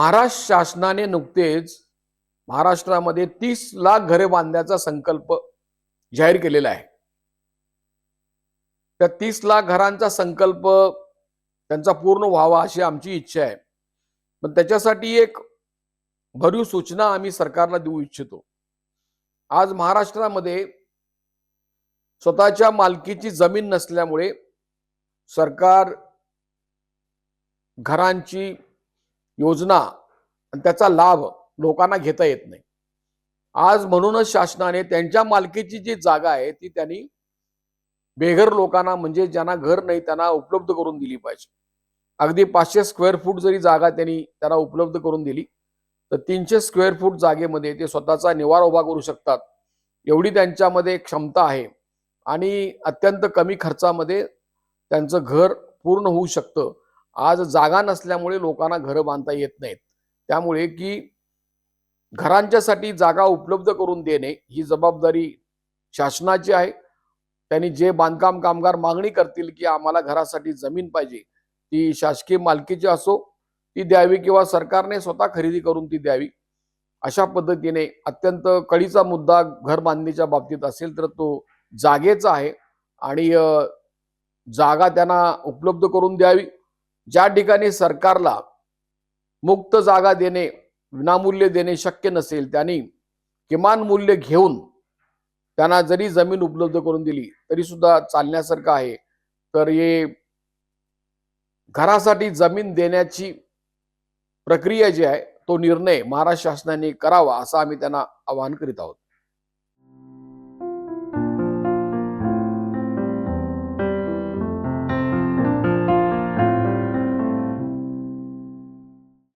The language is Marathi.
महाराष्ट्र शासनाने नुकतेच महाराष्ट्रामध्ये तीस लाख घरे बांधण्याचा संकल्प जाहीर केलेला आहे. त्या तीस लाख घरांचा संकल्प त्यांचा पूर्ण व्हावा अशी आमची इच्छा आहे. पण त्याच्यासाठी एक भरीव सूचना आम्ही सरकारला देऊ इच्छितो. आज महाराष्ट्रामध्ये स्वतःच्या मालकीची जमीन नसल्यामुळे सरकार घरांची योजना आणि त्याचा लाभ लोकांना घेता येत नाही. आज म्हणूनच शासनाने त्यांच्या मालकीची जी जागा आहे ती त्यांनी बेघर लोकांना म्हणजे ज्यांना घर नाही त्यांना उपलब्ध करून दिली पाहिजे. अगदी पाचशे स्क्वेअर फूट जरी जागा त्यांनी त्यांना उपलब्ध करून दिली तर तीनशे स्क्वेअर फूट जागेमध्ये ते स्वतःचा निवारा उभा करू शकतात. एवढी त्यांच्यामध्ये क्षमता आहे आणि अत्यंत कमी खर्चामध्ये त्यांचं घर पूर्ण होऊ शकतं. आज जागा नसल्यामुळे लोकांना घरं बांधता येत नाहीत. त्यामुळे की घरांच्यासाठी जागा उपलब्ध करून देणे ही जबाबदारी शासनाची आहे. त्यांनी जे बांधकाम कामगार मागणी करतील की आम्हाला घरासाठी जमीन पाहिजे ती शासकीय मालकीची असो ती द्यावी किंवा सरकारने स्वतः खरेदी करून ती द्यावी. अशा पद्धतीने अत्यंत कळीचा मुद्दा घर बांधणीच्या बाबतीत असेल तर तो जागेचा आहे आणि जागा त्यांना उपलब्ध करून द्यावी. ज्या ठिकाणी सरकारला मुक्त जागा देणे विनामूल्य देणे शक्य नसेल त्यांनी किमान मूल्य घेऊन त्यांना जरी जमीन उपलब्ध करून दिली तरी सुद्धा चालण्यासारखं आहे. तर हे घरासाठी जमीन देण्याची प्रक्रिया जी आहे तो निर्णय महाराष्ट्र शासनाने करावा असं आम्ही त्यांना आवाहन करीत आहोत.